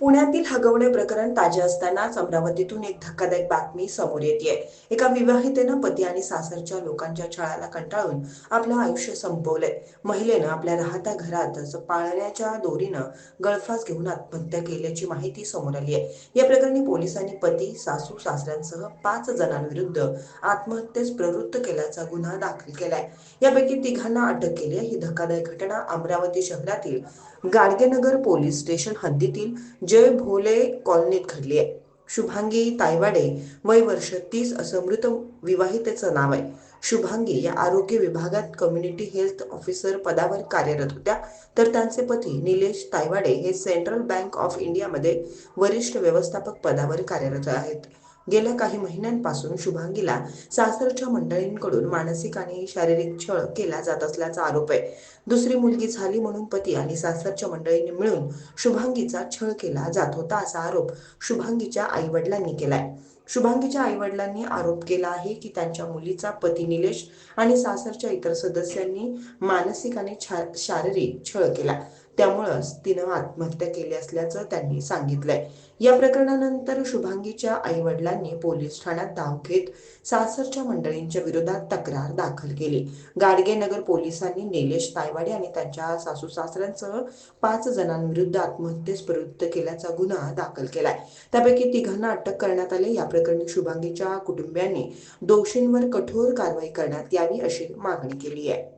पुण्यातील हगवणे प्रकरण ताजे असतानाच अमरावतीतून एक धक्कादायक बातमी समोर येते एका विवाहितेनं पती आणि सासरच्या लोकांच्या छळाला कंटाळून आपलं आयुष्य संपवलंय. महिलेनं आपल्या राहत्या घरातच पाळण्याच्या दोरीनं गळफास घेऊन आत्महत्या केल्याची माहिती समोर आली आहे. या प्रकरणी पोलिसांनी पती सासू सासऱ्यांसह पाच जणांविरुद्ध आत्महत्येस प्रवृत्त केल्याचा गुन्हा दाखल केलाय. यापैकी तिघांना अटक केली ही धक्कादायक घटना अमरावती शहरातील गाडगेनगर पोलीस स्टेशन हद्दीतील जय भोले कॉलनीत घडली आहे. शुभांगी तायवाडे वय वर्ष तीस असं मृत विवाहितेचं नाव आहे. शुभांगी या आरोग्य विभागात कम्युनिटी हेल्थ ऑफिसर पदावर कार्यरत होत्या. तर त्यांचे पती निलेश तायवाडे हे सेंट्रल बँक ऑफ इंडियामध्ये वरिष्ठ व्यवस्थापक पदावर कार्यरत आहेत. गेल्या काही महिन्यांपासून शुभांगीला सासरच्या मंडळींकडून मानसिक आणि शारीरिक छळ केला जात असल्याचा आरोप आहे. दुसरी मुलगी झाली म्हणून पती आणि सासरच्या मंडळींनी मिळून शुभांगीचा छळ केला जात होता असा आरोप शुभांगीच्या आई वडिलांनी केलाय. शुभांगीच्या आई वडिलांनी आरोप केला आहे की त्यांच्या मुलीचा पती निलेश आणि सासरच्या इतर सदस्यांनी मानसिक आणि छा- शारीरिक छळ केला. त्यामुळंच तिनं आत्महत्या केली असल्याचं त्यांनी सांगितलंय. या प्रकरणानंतर शुभांगीच्या आई वडिलांनी पोलीस ठाण्यात धाव घेत सासरच्या मंडळींच्या विरोधात तक्रार दाखल केली. गाडगेनगर पोलिसांनी निलेश तायवाडे आणि त्यांच्या सासू सासऱ्यांसह पाच जणांविरुद्ध आत्महत्येस प्रवृत्त केल्याचा गुन्हा दाखल केलाय. त्यापैकी तिघांना अटक करण्यात आले. या प्रकरणी शुभांगीच्या कुटुंबियांनी दोषींवर कठोर कारवाई करण्यात यावी अशी मागणी केली आहे.